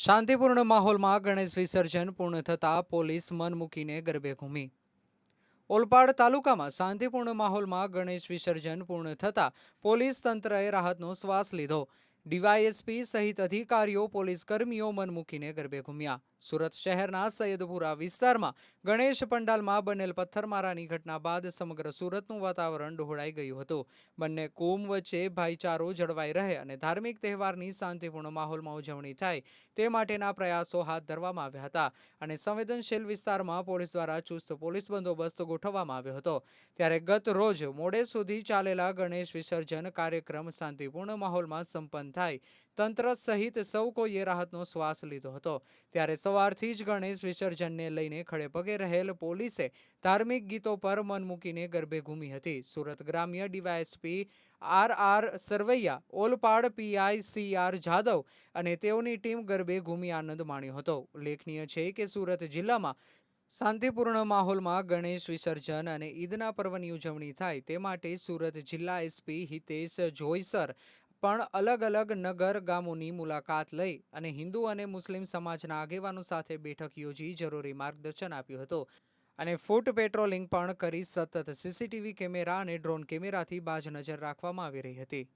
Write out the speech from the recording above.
શાંતિપૂર્ણ માહોલમાં ગણેશ વિસર્જન પૂર્ણ થતાં પોલીસ મન મૂકીને ગરબે ઘૂમી ઓલપાડ તાલુકામાં શાંતિપૂર્ણ માહોલમાં ગણેશ વિસર્જન પૂર્ણ થતાં પોલીસ તંત્રએ રાહતનો શ્વાસ લીધો. ડીવાયએસપી સહિત અધિકારીઓ, પોલીસ કર્મીઓ મન મૂકીને ગરબે ઘૂમ્યા. સુરત શહેરના સૈયદપુરા વિસ્તારમાં ગણેશ પંડાલમાં બનેલ પથ્થરમારાની ઘટના બાદ સમગ્ર સુરતનું વાતાવરણ ડહોળાઈ ગયું હતું. બંને કોમ વચ્ચે ભાઈચારો જળવાઈ રહે અને ધાર્મિક તહેવારની શાંતિપૂર્ણ માહોલમાં ઉજવણી થાય તે માટેના પ્રયાસો હાથ ધરવામાં આવ્યા હતા અને સંવેદનશીલ વિસ્તારમાં પોલીસ દ્વારા ચુસ્ત પોલીસ બંદોબસ્ત ગોઠવવામાં આવ્યો હતો. ત્યારે ગત રોજ મોડે સુધી ચાલેલા ગણેશ વિસર્જન કાર્યક્રમ શાંતિપૂર્ણ માહોલમાં સંપન્ન થાય. તંત્ર સહિત સૌ કોઈએ રાહતનો શ્વાસ લીધો હતો. ત્યારે સવારથી જ ગણેશ વિસર્જનને લઈને ખડેપગે રહેલ પોલીસે ધાર્મિક ગીતો પર મન મૂકીને ગરબે ઘૂમી હતી. સુરત ગ્રામ્ય DYSP R R Sarvaiya, Olpad PI C R Jadav અને તેઓની ટીમ ગરબે ઘૂમી આનંદ માણ્યો હતો. ઉલ્લેખનીય છે કે સુરત જિલ્લામાં શાંતિપૂર્ણ માહોલમાં ગણેશ વિસર્જન અને ઈદના પર્વની ઉજવણી થાય તે માટે સુરત જિલ્લા એસપી હિતેશ જોઈસર પણ અલગ અલગ નગર ગામોની મુલાકાત લઈ અને હિન્દુ અને મુસ્લિમ સમાજના આગેવાનો સાથે બેઠક યોજી જરૂરી માર્ગદર્શન આપ્યું હતું. અને ફૂટ પેટ્રોલિંગ પણ કરી સતત સીસીટીવી કેમેરા અને ડ્રોન કેમેરાથી બાજ નજર રાખવામાં આવી રહી હતી.